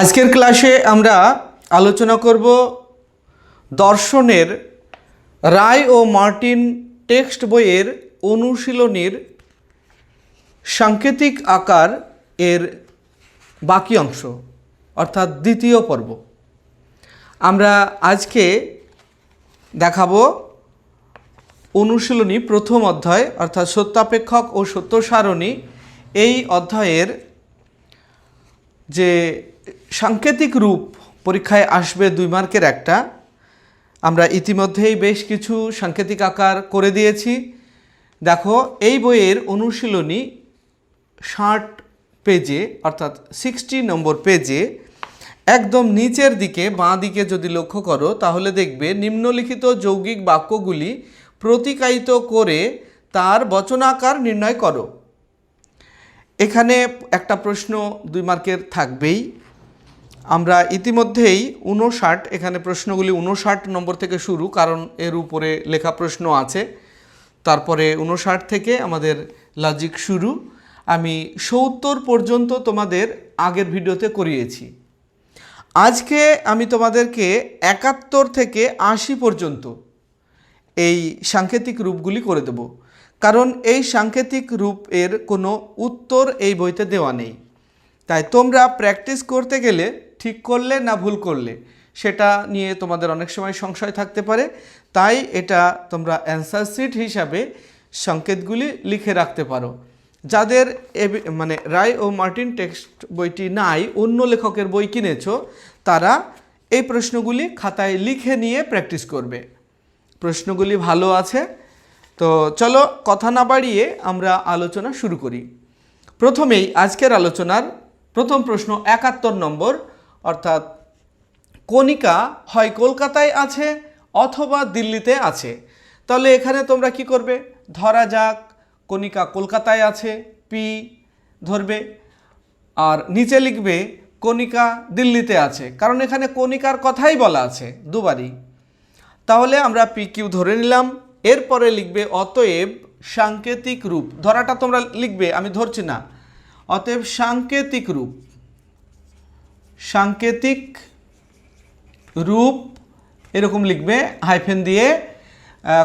আজকের ক্লাসে আমরা আলোচনা করব দর্শনের রায় ও মার্টিন টেক্সট বইয়ের অনুশীলনীর সাংকেতিক আকার এর বাকি অংশ, অর্থাৎ দ্বিতীয় পর্ব। আমরা আজকে দেখাবো অনুশীলনী প্রথম অধ্যায়, অর্থাৎ সত্যাপেক্ষক ও সত্য সারণী এই অধ্যায়ের যে সাংকেতিক রূপ পরীক্ষায় আসবে দুই মার্কের একটা। আমরা ইতিমধ্যেই বেশ কিছু সাংকেতিক আকার করে দিয়েছি। দেখো, এই বইয়ের অনুশীলনী ষাট পেজে, অর্থাৎ সিক্সটি নম্বর পেজে, একদম নিচের দিকে, বাঁ দিকে যদি লক্ষ্য করো, তাহলে দেখবে নিম্নলিখিত যৌগিক বাক্যগুলি প্রতিকায়িত করে তার বচনাকার নির্ণয় করো। এখানে একটা প্রশ্ন দুই মার্কের থাকবেই। আমরা ইতিমধ্যেই উনষাট এখানে প্রশ্নগুলি উনষাট নম্বর থেকে শুরু, কারণ এর উপরে লেখা প্রশ্ন আছে। তারপরে উনষাট থেকে আমাদের লজিক শুরু। আমি সত্তর পর্যন্ত তোমাদের আগের ভিডিওতে করিয়েছি। আজকে আমি তোমাদেরকে একাত্তর থেকে আশি পর্যন্ত এই সাংকেতিক রূপগুলি করে দেব। কারণ এই সাংকেতিক রূপ এর কোনো উত্তর এই বইতে দেওয়া নেই। তাই তোমরা প্র্যাকটিস করতে গেলে ঠিক করলে না ভুল করলে, সেটা নিয়ে তোমাদের অনেক সময় সংশয় থাকতে পারে। তাই এটা তোমরা অ্যান্সার শিট হিসাবে সংকেতগুলি লিখে রাখতে পারো। যাদের মানে রায় ও মার্টিন টেক্সট বইটি নাই, অন্য লেখকের বই কিনেছো, তারা এই প্রশ্নগুলি খাতায় লিখে নিয়ে প্র্যাকটিস করবে। প্রশ্নগুলি ভালো আছে। তো চলো কথা না বাড়িয়ে আমরা আলোচনা শুরু করি। প্রথমেই আজকের আলোচনার প্রথম প্রশ্ন একাত্তর নম্বর অর্থাৎ কণিকা হয় কলকাতায় আছে অথবা দিল্লিতে আছে। তাহলে এখানে তোমরা কি করবে? ধরা যাক কণিকা কলকাতায় আছে পি ধরবে, আর নিচে লিখবে কণিকা দিল্লিতে আছে। কারণ এখানে কণিকার কথাই বলা আছে দুবারই। তাহলে আমরা পি কিউ ধরে নিলাম, এরপরে লিখবে অতএব সাংকেতিক রূপ। ধরাটা তোমরা লিখবে, আমি ধরছি না। অতএব সাংকেতিক রূপ। সাংকেতিক রূপ এরকম লিখবে, হাইফেন দিয়ে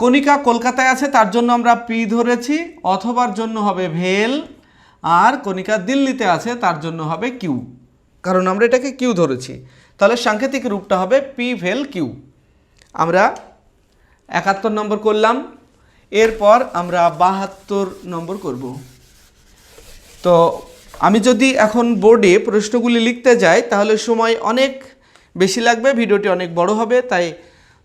কণিকা কলকাতায় আছে, তার জন্য আমরা পি ধরেছি, অথবার জন্য হবে ভেল, আর কণিকা দিল্লিতে আছে, তার জন্য হবে কিউ। কারণ আমরা এটাকে কিউ ধরেছি। তাহলে সাংকেতিক রূপটা হবে পি ভেল কিউ। আমরা একাত্তর নম্বর করলাম, এরপর আমরা বাহাত্তর নম্বর করব। তো আমি যদি এখন বোর্ডে প্রশ্নগুলি লিখতে যাই, তাহলে সময় অনেক বেশি লাগবে, ভিডিওটি অনেক বড় হবে, তাই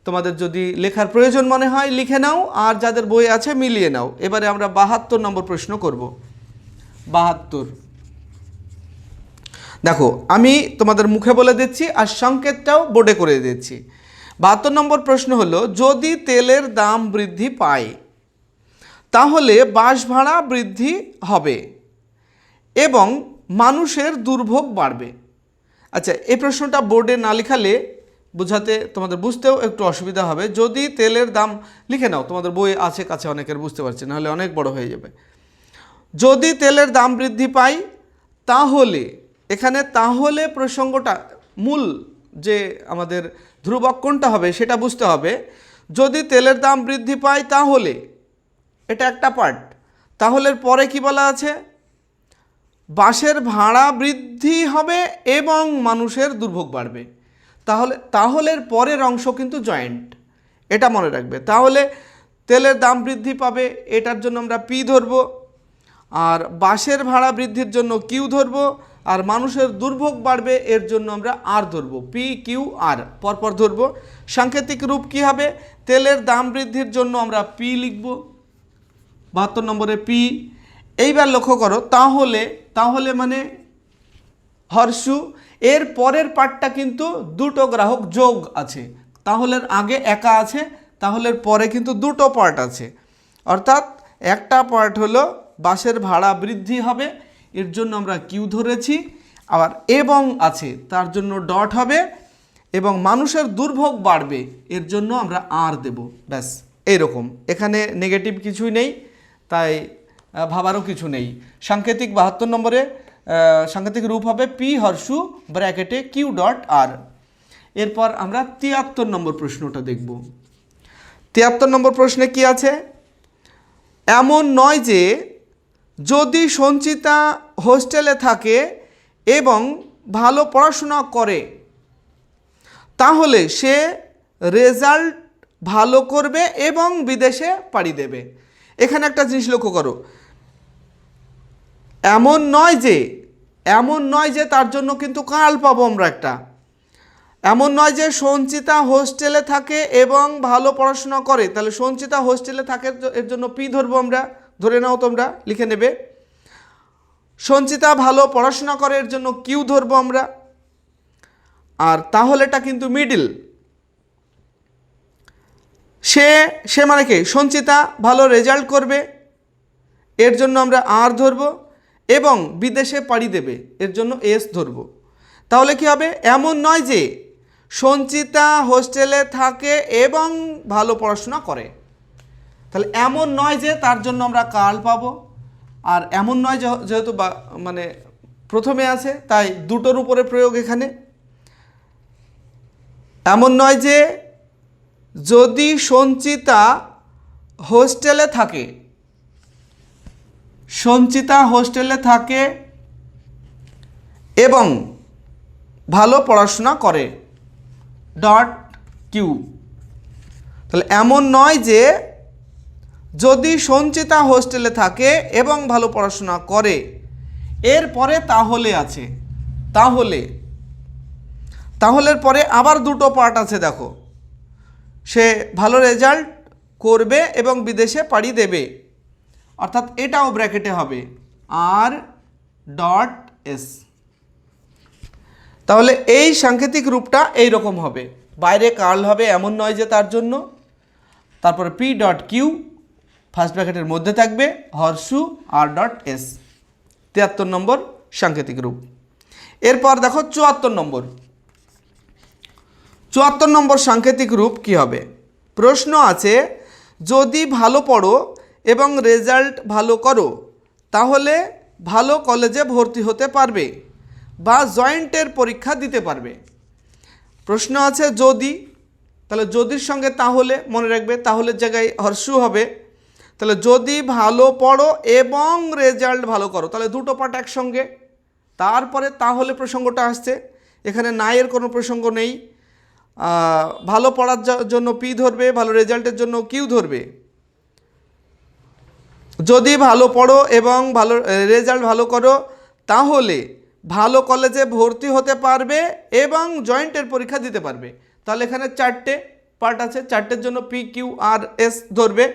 তোমাদের যদি লেখার প্রয়োজন মনে হয় লিখে নাও, আর যাদের বই আছে মিলিয়ে নাও। এবারে আমরা বাহাত্তর নম্বর প্রশ্ন করব। বাহাত্তর। দেখো, আমি তোমাদের মুখে বলে দিচ্ছি, আর সংকেতটাও বোর্ডে করে দিচ্ছি। বাহাত্তর নম্বর প্রশ্ন হলো, যদি তেলের দাম বৃদ্ধি পায়, তাহলে বাস ভাড়া বৃদ্ধি হবে। এবং মানুষের দুর্ভোগ বাড়বে। আচ্ছা এই প্রশ্নটা বোর্ডে না লিখালে বোঝাতে তোমাদের বুঝতেও একটু অসুবিধা হবে। যদি তেলের দাম লিখে নাও, তোমাদের বই আছে কাছে, অনেকের বুঝতে পারছে, নাহলে অনেক বড় হয়ে যাবে। যদি তেলের দাম বৃদ্ধি পায়, তাহলে, এখানে তাহলে প্রসঙ্গটা, মূল যে আমাদের ধ্রুবক কোনটা হবে সেটা বুঝতে হবে। যদি তেলের দাম বৃদ্ধি পায়, তাহলে, এটা একটা পার্ট তাহলে পরে কি বলা আছে? বাসের ভাড়া বৃদ্ধি হবে এবং মানুষের দুর্ভোগ বাড়বে। তাহলে, তাহলের পরের অংশ কিন্তু জয়েন্ট। এটা মনে রাখবে। তাহলে তেলের দাম বৃদ্ধি পাবে, এটার জন্য আমরা পি ধরবো। আর বাসের ভাড়া বৃদ্ধির জন্য কিউ ধরবো। আর মানুষের দুর্ভোগ বাড়বে, এর জন্য আমরা আর ধরবো। পি কিউ আর পরপর ধরবো। সাংকেতিক রূপ কি হবে? তেলের দাম বৃদ্ধির জন্য আমরা পি লিখব। বাহাত্তর নম্বরে পি এইবার লক্ষ্য করো, তাহলে তাহলে মানে হর্ষু, এর পরের পার্টটা কিন্তু দুটো গ্রাহক যোগ আছে। তাহলের আগে একা আছে, তাহলের পরে কিন্তু দুটো পার্ট আছে। অর্থাৎ একটা পার্ট হলো বাসের ভাড়া বৃদ্ধি হবে, এর জন্য আমরা কিউ ধরেছি, আবার এবং আছে, তার জন্য ডট হবে, এবং মানুষের দুর্ভোগ বাড়বে, এর জন্য আমরা আর দেব, ব্যাস, এইরকম। এখানে নেগেটিভ কিছুই নেই, তাই ভাবারও কিছু নেই। সাংকেতিক বাহাত্তর নম্বরে সাংকেতিক রূপ হবে পি হর্ষু ব্র্যাকেটে কিউ ডট আর এরপর আমরা তিয়াত্তর নম্বর প্রশ্নটা দেখব। তিয়াত্তর নম্বর প্রশ্নে কি আছে? এমন নয় যে, যদি সঞ্চিতা হোস্টেলে থাকে এবং ভালো পড়াশোনা করে, তাহলে সে রেজাল্ট ভালো করবে এবং বিদেশে পাড়ি দেবে। এখানে একটা জিনিস লক্ষ্য করো। এমন নয় যে, এমন নয় যে তার জন্য কিন্তু কাল পাবো আমরা একটা। এমন নয় যে সঞ্চিতা হোস্টেলে থাকে এবং ভালো পড়াশোনা করে। তাহলে সঞ্চিতা হোস্টেলে থাকে এর জন্য পি ধরবো আমরা। ধরে নাও তোমরা, লিখে নেবে। সঞ্চিতা ভালো পড়াশোনা করে, এর জন্য কিউ ধরবো আমরা। আর তাহলেটা কিন্তু মিডিল সে সে মানে কি? সঞ্চিতা ভালো রেজাল্ট করবে। এর জন্য আমরা আর ধরব এবং বিদেশে পাড়ি দেবে। এর জন্য এস ধরব। তাহলে কি হবে? এমন নয় যে সঞ্চিতা হোস্টেলে থাকে এবং ভালো পড়াশোনা করে। তাহলে এমন নয় যে তার জন্য আমরা কাল পাবো। আর এমন নয় যেহেতু মানে প্রথমে আছে, তাই দুটোর উপরে প্রয়োগ এখানে। এমন নয় যে যদি সঞ্চিতা হোস্টেলে থাকে, সঞ্চিতা হোস্টেলে থাকে এবং ভালো পড়াশোনা করে, ডট কিউ। তাহলে এমন নয় যে যদি সঞ্চিতা হোস্টেলে থাকে এবং ভালো পড়াশোনা করে, এরপরে তাহলে আছে। তাহলে, তাহলের পরে আবার দুটো পার্ট আছে দেখো। সে ভালো রেজাল্ট করবে এবং বিদেশে পাড়ি দেবে। অর্থাৎ এটাও ব্র্যাকেটে হবে। R dot S. তাহলে এই সাংকেতিক রূপটা এই রকম হবে। বাইরে কার্ল হবে এমন নয় যে তার জন্য। তারপরে পি ডট কিউ, ফার্স্ট ব্র্যাকেটের মধ্যে থাকবে হর্ষু, আর ডট এস। তিয়াত্তর নম্বর সাংকেতিক রূপ। এরপর দেখো চুয়াত্তর নম্বর। চুয়াত্তর নম্বর সাংকেতিক রূপ কি হবে? প্রশ্ন আছে, যদি ভালো পড়ো এবং রেজাল্ট ভালো করো, তাহলে ভালো কলেজে ভর্তি হতে পারবে বা জয়েন্টের পরীক্ষা দিতে পারবে। প্রশ্ন আছে, যদি, তাহলে যদির সঙ্গে তাহলে, মনে রাখবে, তাহলে জায়গায় হর্ষু হবে। তাহলে যদি ভালো পড়ো এবং রেজাল্ট ভালো করো, তাহলে দুটো পার্ট একসঙ্গে। তারপরে তাহলে প্রসঙ্গটা আসছে। এখানে নায়ের কোনো প্রসঙ্গ নেই। ভালো পড়ার জন্য পি ধরবে, ভালো রেজাল্টের জন্য কিউ ধরবে। যদি ভালো পড়ো এবং ভালো রেজাল্ট ভালো করো, তাহলে ভালো কলেজে ভর্তি হতে পারবে এবং জয়েন্টের পরীক্ষা দিতে পারবে। তাহলে এখানে চারটে পার্ট আছে, চারটের জন্য পি, কিউ, আর, এস ধরবে।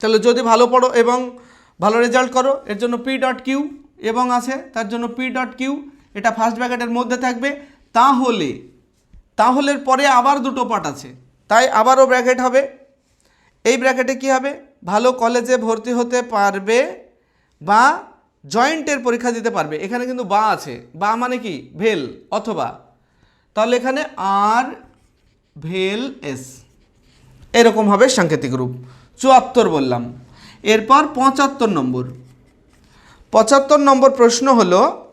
তাহলে যদি ভালো পড়ো এবং ভালো রেজাল্ট করো, এর জন্য পি ডট কিউ এবং আছে, তার জন্য পি ডট কিউ, এটা ফার্স্ট ব্যাকেটের মধ্যে থাকবে। তাহলে তাহলের পরে আবার দুটো পার্ট আছে। তাই আবারও ব্র্যাকেট হবে। এই ব্র্যাকেটে কি হবে? ভালো কলেজে ভর্তি হতে পারবে বা জয়েন্টের পরীক্ষা দিতে পারবে। এখানে কিন্তু বা আছে। বা মানে কি? ভেল অথবা। তাহলে এখানে আর ভেল এস। এরকম হবে সাংকেতিক রূপ। চুয়াত্তর বললাম। এরপর পঁচাত্তর নম্বর। পঁচাত্তর নম্বর প্রশ্ন হলো,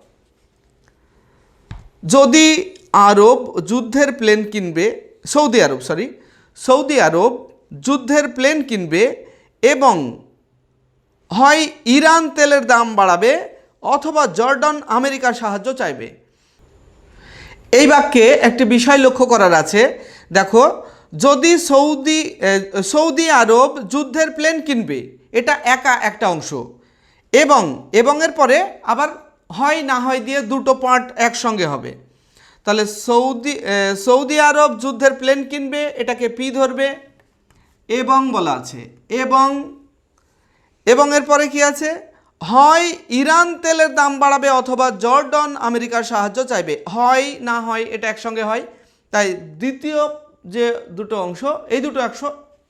যদি আরব যুদ্ধের প্লেন কিনবে, Saudi Arab sorry Saudi Arab যুদ্ধের প্লেন কিনবে এবং হয় ইরান তেলের দাম বাড়াবে অথবা জর্ডন আমেরিকার সাহায্য চাইবে। এই বাক্যে একটি বিষয় লক্ষ্য করার আছে। দেখো, যদি সৌদি সৌদি আরব যুদ্ধের প্লেন কিনবে, এটা একা একটা অংশ। এবং এবং এর পরে আবার হয় না হয় দিয়ে দুটো পার্ট একসঙ্গে হবে। তাহলে সৌদি সৌদি আরব যুদ্ধের প্লেন কিনবে, এটাকে পি ধরবে, এবং বলা আছে, এবং এবং এরপরে কি আছে? হয় ইরান তেলের দাম বাড়াবে অথবা জর্ডন আমেরিকার সাহায্য চাইবে। হয় না হয়, এটা একসঙ্গে হয়। তাই দ্বিতীয় যে দুটো অংশ, এই দুটো একশো,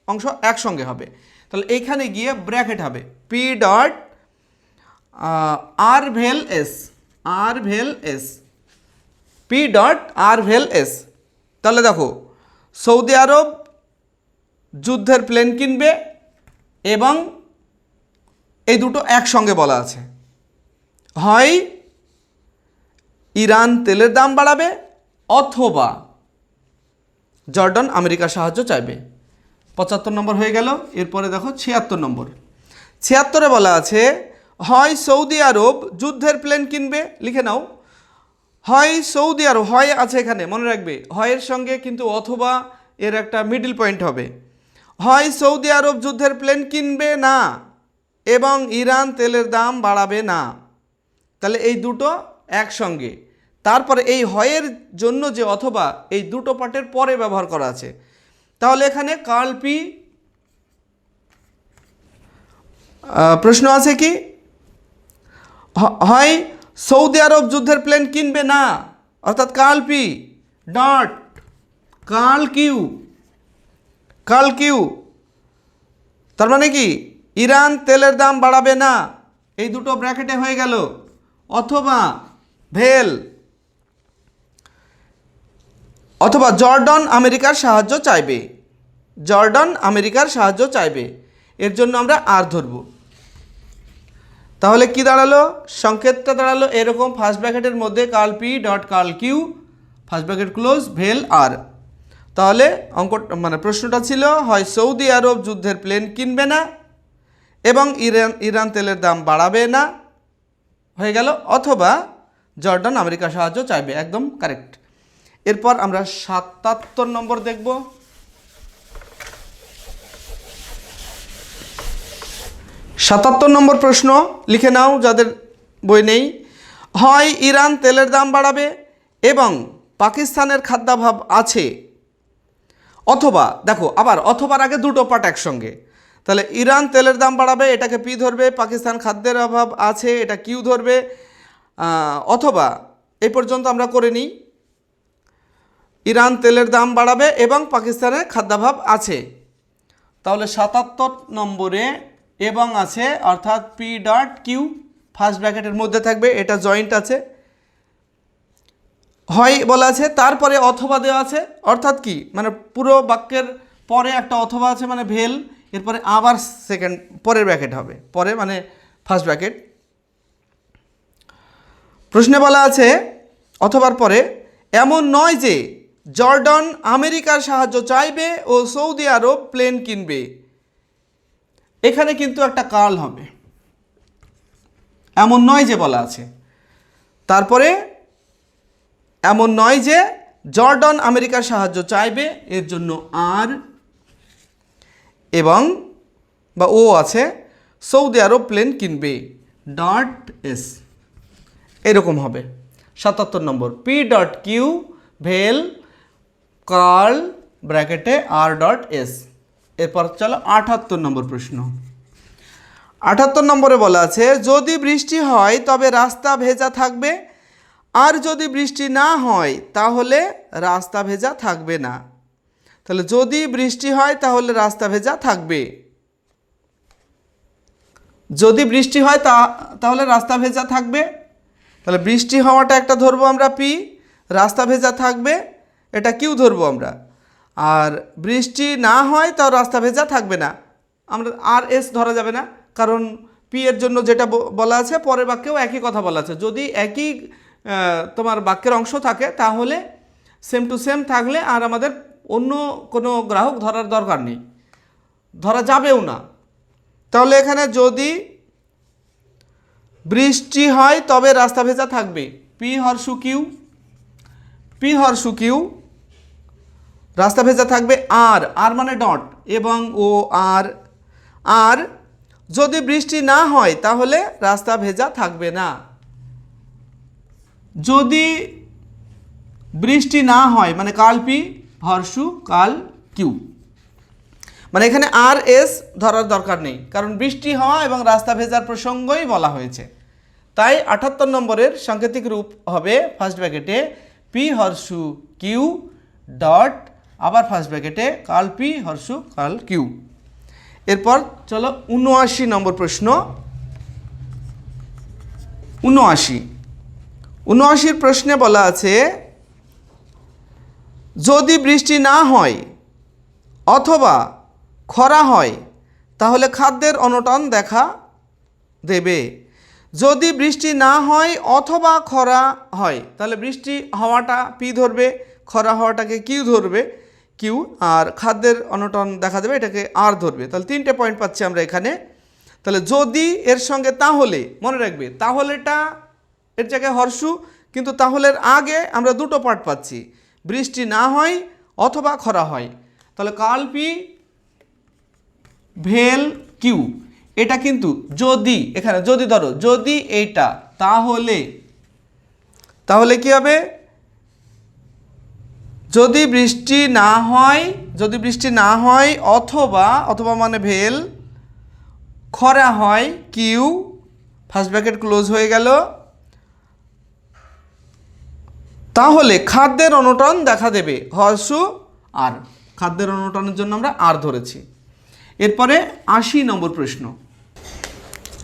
অংশ একসঙ্গে হবে। তাহলে এইখানে গিয়ে ব্র্যাকেট হবে। পি ডট আর ভেল এস আর ভেল এস পি ডট আর ভেল এস। তাহলে দেখো, সৌদি আরব যুদ্ধের প্লেন কিনবে এবং এই দুটো একসঙ্গে বলা আছে। হয় ইরান তেলের দাম বাড়াবে অথবা জর্ডন আমেরিকার সাহায্য চাইবে। পঁচাত্তর নম্বর হয়ে গেল, এরপরে দেখো ছিয়াত্তর নম্বর। ছিয়াত্তরে বলা আছে, হয় সৌদি আরব যুদ্ধের প্লেন কিনবে, লিখে নাও। হয় সৌদি আরব হয় আছে এখানে, মনে রাখবে। হয়ের সঙ্গে কিন্তু অথবা এর একটা মিডল পয়েন্ট হবে। হয় সৌদি আরব যুদ্ধের প্লেন কিনবে না এবং ইরান তেলের দাম বাড়াবে না। তাহলে এই দুটো একসঙ্গে। তারপরে এই হয়ের জন্য যে অথবা এই দুটো পার্টের পরে ব্যবহার করা আছে। তাহলে এখানে কালপি প্রশ্ন আছে কি? হয় সৌদি আরব যুদ্ধের প্লেন কিনবে না? অর্থাৎ কালপি ডট কাল কিউ। কাল কিউ। তার মানে কি? ইরান তেলের দাম বাড়াবে না। এই দুটো ব্র্যাকেটে হয়ে গেল। অথবা ভেল। অথবা জর্ডন আমেরিকার সাহায্য চাইবে। জর্ডন আমেরিকার সাহায্য চাইবে। এর জন্য আমরা আর ধরব। তাহলে কি দাঁড়াল? সংকেতটা দাঁড়াল এরকম ফার্স্ট ব্র্যাকেটের মধ্যে কাল পি ডট কাল কিউ ফার্স্ট ব্র্যাকেট ক্লোজ ভেল আর। তাহলে অঙ্ক মানে প্রশ্নটা ছিল, হয় সৌদি আরব যুদ্ধের প্লেন কিনবে না এবং ইরান ইরান তেলের দাম বাড়াবে না? হয়ে গেল, অথবা জর্ডান আমেরিকা সাহায্য চাইবে। একদম কারেক্ট এরপর আমরা সাতাত্তর নম্বর দেখব। সাতাত্তর নম্বর প্রশ্ন লিখে নাও, যাদের বই নেই। হয় ইরান তেলের দাম বাড়াবে এবং পাকিস্তানের খাদ্যাভাব আছে, অথবা, দেখো, আবার অথবার আগে দুটো পার্ট একসঙ্গে। তাহলে ইরান তেলের দাম বাড়াবে, এটাকে পি ধরবে, পাকিস্তান খাদ্যের অভাব আছে, এটা কিউ ধরবে অথবা এ পর্যন্ত আমরা করে নিই। ইরান তেলের দাম বাড়াবে এবং পাকিস্তানের খাদ্যাভাব আছে। তাহলে সাতাত্তর নম্বরে এবং আছে, অর্থাৎ পি ডট কিউ ফার্স্ট ব্র্যাকেটের মধ্যে থাকবে, এটা জয়েন্ট আছে। হয় বলা আছে, তারপরে অথবা দেওয়া আছে, অর্থাৎ কি? মানে পুরো বাক্যের পরে একটা অথবা আছে মানে ভেল, এরপরে আবার সেকেন্ড পরের ব্র্যাকেট হবে। পরে মানে ফার্স্ট ব্র্যাকেট প্রশ্নে বলা আছে, অথবার পরে, এমন নয় যে জর্ডন আমেরিকার সাহায্য চাইবে ও সৌদি আরব প্লেন কিনবে। এখানে কিন্তু একটা কার্ল হবে। এমন নয় যে বলা আছে। তারপরে এমন নয় যে জর্ডন আমেরিকার সাহায্য চাইবে, এর জন্য আর এবং বা ও আছে, সৌদি আরব প্লেন কিনবে, ডট এস। এরকম হবে। সাতাত্তর নম্বর পি ডট কিউ ভেল, কার্ল, ব্র্যাকেটে, আর ডট এস। এরপর চলো আঠাত্তর নম্বর প্রশ্ন। আঠাত্তর নম্বরে বলা আছে, যদি বৃষ্টি হয়, তবে রাস্তা ভেজা থাকবে। আর যদি বৃষ্টি না হয়, তাহলে রাস্তা ভেজা থাকবে না। তাহলে যদি বৃষ্টি হয়, তাহলে রাস্তা ভেজা থাকবে। যদি বৃষ্টি হয়, তা, তাহলে রাস্তা ভেজা থাকবে। তাহলে বৃষ্টি হওয়াটা একটা ধরবো আমরা, পি। রাস্তা ভেজা থাকবে, এটা কিউ ধরবো আমরা? আর বৃষ্টি না হয় তাও রাস্তা ভেজা থাকবে না। আমরা আর এস ধরা যাবে না, কারণ পি এর জন্য যেটা বলা আছে, পরের বাক্যেও একই কথা বলা আছে। যদি একই তোমার বাক্যের অংশ থাকে, তাহলে সেম টু সেম থাকলে আর আমাদের অন্য কোনো গ্রাহক ধরার দরকার নেই। ধরা যাবেও না। তাহলে এখানে যদি বৃষ্টি হয়, তবে রাস্তা ভেজা থাকবে। পি হর্ষু কিউ, পি হর্ষু কিউ রাস্তা ভেজা থাকবে আর আর মানে ডট এবং ও, আর আর যদি বৃষ্টি না হয় তাহলে রাস্তা ভেজা থাকবে না। যদি বৃষ্টি না হয় মানে কাল পি হর্ষু কাল কিউ। মানে এখানে আর, এস ধরার দরকার নেই, কারণ বৃষ্টি হওয়া এবং রাস্তা ভেজার প্রসঙ্গই বলা হয়েছে। তাই আটাত্তর নম্বরের সাংকেতিক রূপ হবে ফার্স্ট ব্র্যাকেটে পি হর্ষু কিউ, ডট আবার ফার্স্ট ব্র্যাকেটে কাল পি হর্ষু কাল কিউ। এরপর চলো উনআশি নম্বর প্রশ্ন। উনআশি উনআশির প্রশ্নে বলা আছে, যদি বৃষ্টি না হয় অথবা খরা হয়, তাহলে খাদ্যের অনটন দেখা দেবে। যদি বৃষ্টি না হয় অথবা খরা হয়, তাহলে বৃষ্টি হওয়াটা পি ধরবে, খরা হওয়াটাকে কিউ ধরবে। কিউ আর খাদ্যের অনটন দেখা দেবে, এটাকে আর ধরবে। তাহলে তিনটে পয়েন্ট পাচ্ছি আমরা এখানে। তাহলে যদি এর সঙ্গে তাহলে, মনে রাখবে, তাহলেটা এর জায়গায় হর্ষু, কিন্তু তাহলের আগে আমরা দুটো পার্ট পাচ্ছি। বৃষ্টি না হয় অথবা খরা হয়। তাহলে কালপি, ভেল, কিউ, এটা কিন্তু যদি, এখানে যদি ধরো, যদি এইটা, তাহলে তাহলে কি হবে? যদি বৃষ্টি না হয়, যদি বৃষ্টি না হয়, অথবা অথবা মানে ভেল, খরা হয়, কিউ ফার্স্ট ব্র্যাকেট ক্লোজ হয়ে গেল। তাহলে খাদ্যের অনটন দেখা দেবে হর্ষু আর। খাদ্যের অনটনের জন্য আমরা আর ধরেছি। এরপরে আশি নম্বর প্রশ্ন।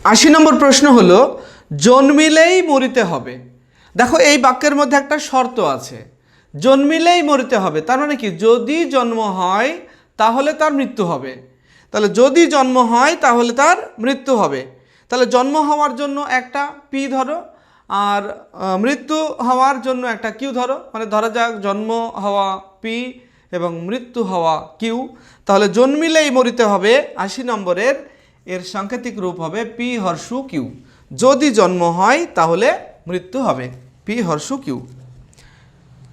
আশি নম্বর প্রশ্ন হলো, জন্মিলেই মরিতে হবে। দেখো এই বাক্যের মধ্যে একটা শর্ত আছে। জন্মিলেই মরিতে হবে। তার মানে কি? যদি জন্ম হয়, তাহলে তার মৃত্যু হবে। তাহলে যদি জন্ম হয়, তাহলে তার মৃত্যু হবে। তাহলে জন্ম হওয়ার জন্য একটা পি ধরো, আর মৃত্যু হওয়ার জন্য একটা কিউ ধরো। মানে ধরা যাক জন্ম হওয়া পি এবং মৃত্যু হওয়া কিউ তাহলে জন্মিলেই মরিতে হবে। আশি নম্বরের এর সাংকেতিক রূপ হবে পি হর্ষু কিউ যদি জন্ম হয়, তাহলে মৃত্যু হবে। পি হর্ষু কিউ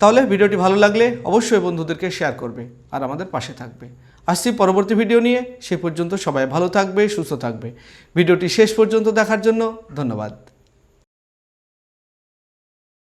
তাহলে ভিডিওটি ভালো লাগলে অবশ্যই বন্ধুদেরকে শেয়ার করবে আর আমাদের পাশে থাকবে। আসছি পরবর্তী ভিডিও নিয়ে। সে পর্যন্ত সবাই ভালো থাকবে, সুস্থ থাকবে। ভিডিওটি শেষ পর্যন্ত দেখার জন্য ধন্যবাদ।